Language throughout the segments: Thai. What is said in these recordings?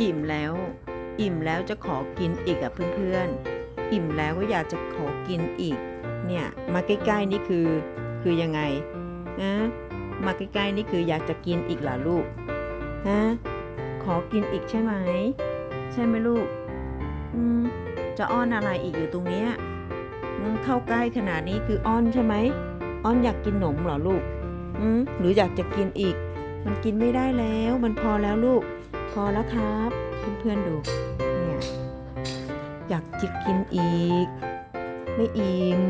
อิ่มแล้ว อิ่มแล้วจะขอกินอีกอะเพื่อนๆ อิ่มแล้วก็อยากจะขอกินอีก เนี่ยมาใกล้ๆนี่คือคือยังไงนะมาใกล้ๆนี่คืออยากจะกินอีกเหรอลูกฮะขอกินอีกใช่ไหม ใช่ไหมลูก อืมจะอ้อนอะไรอีกอยู่ตรงเนี้ยเข้าใกล้ขนาดนี้คืออ้อนใช่ไหมอ้อนอยากกินหนมเหรอลูก อืมหรืออยากจะกินอีก มันกินไม่ได้แล้ว มันพอแล้วลูก พอแล้วครับ เพื่อนๆดูเนี่ยอยากจะกินอีก ไม่อิ่ม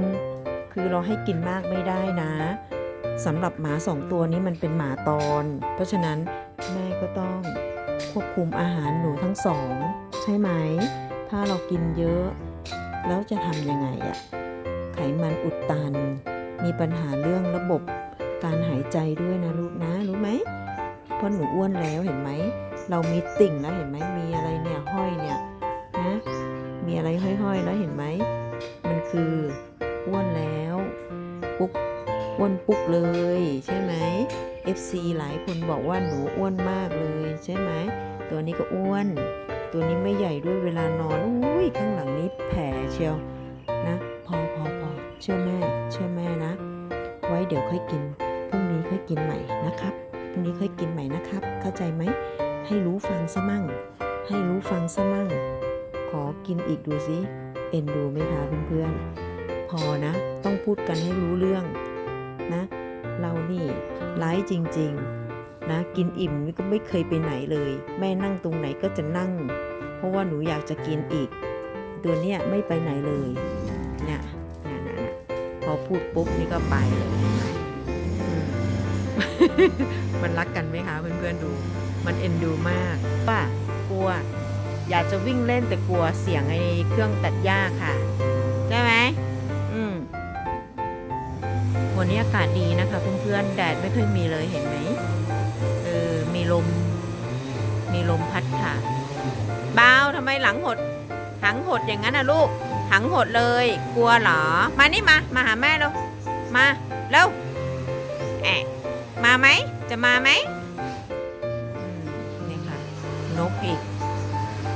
คือเราให้กินมากไม่ได้นะสำหรับหมาสองตัวนี้มันเป็นหมาตอน เพราะฉะนั้นแม่ก็ต้องควบคุมอาหารหนูทั้งสอง ใช่ไหม ถ้าเรากินเยอะ แล้วจะทำยังไงอะไขมันอุดตัน มีปัญหาเรื่องระบบการหายใจด้วยนะลูกนะ รู้ไหม เพราะหนูอ้วนแล้วเห็นไหม เรามีติ่งแล้วเห็นไหมมีอะไรเนี่ยห้อยเนี่ยนะมีอะไรห้อยๆแล้วเห็นไหม มันคืออ้วนแล้วปุ๊กอ้วนปุ๊กเลยใช่ไหม FC หลายคนบอกว่าหนูอ้วนมากเลยใช่ไหม ตัวนี้ก็อ้วน ตัวนี้ไม่ใหญ่ด้วยเวลานอนอุ้ยข้างหลังนี้แผลเชียวนะพอพอพอเชื่อแม่เชื่อแม่นะ ไว้เดี๋ยวค่อยกินพรุ่งนี้ค่อยกินใหม่นะครับ พรุ่งนี้ค่อยกินใหม่นะครับ เข้าใจไหม ให้รู้ฟังซะมั่ง ให้รู้ฟังซะมั่ง ขอกินอีกดูสิ เอ็นดูไหมคะเพื่อนๆ พอนะ ต้องพูดกันให้รู้เรื่องนะ เรานี่ร้ายจริงๆนะ กินอิ่มก็ไม่เคยไปไหนเลย แม่นั่งตรงไหนก็จะนั่ง เพราะว่าหนูอยากจะกินอีก ตัวเนี้ยไม่ไปไหนเลยเนี่ยเนี่ยนี่ยเนี่ยพอพูดปุ๊บนี่ก็ไปเลยนไหมอืม มันรักกันไหมคะเพื่อนๆดู มันเอ็นดูมากว่ากลัว อยากจะวิ่งเล่นแต่กลัวเสียงไอ้เครื่องตัดหญ้าค่ะ ใช่ไหมอืมวันนี้อากาศดีนะคะเพื่อนๆแดดไม่ค่อยมีเลยเห็นไหมเออมีลม มีลมพัดค่ะบ้าวทำไมหลังหดหังหดอย่างนั้นนะลูกหังหดเลย กลัวเหรอ มานี่มา มาหาแม่เร็วมาเร็ว มาไหม จะมาไหมนี่ค่ะ นกอีก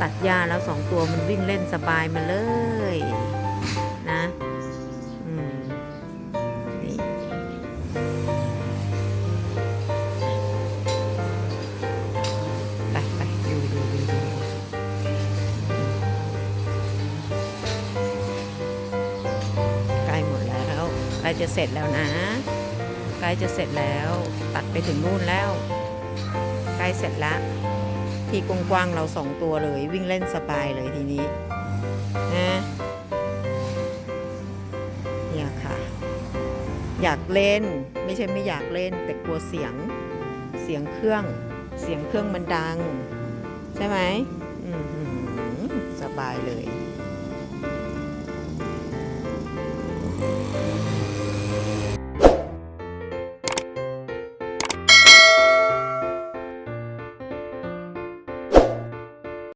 ตัดหญ้าแล้วสองตัวมันวิ่งเล่นสบายมาเลย นะไปไปดูดูดูดูใกล้หมดแล้วใกล้จะเสร็จแล้วนะ ล้จะเสร็จแล้ว ตัดไปถึงนู่นแล้ว ใกล้เสร็จแล้วที่กว้างๆเราสองตัวเลย วิ่งเล่นสบายเลยทีนี้นะเนี่ยค่ะ อยากเล่นไม่ใช่ไม่อยากเล่น แต่กลัวเสียงเสียงเครื่อง เสียงเครื่องมันดัง ใช่ไหมสบายเลย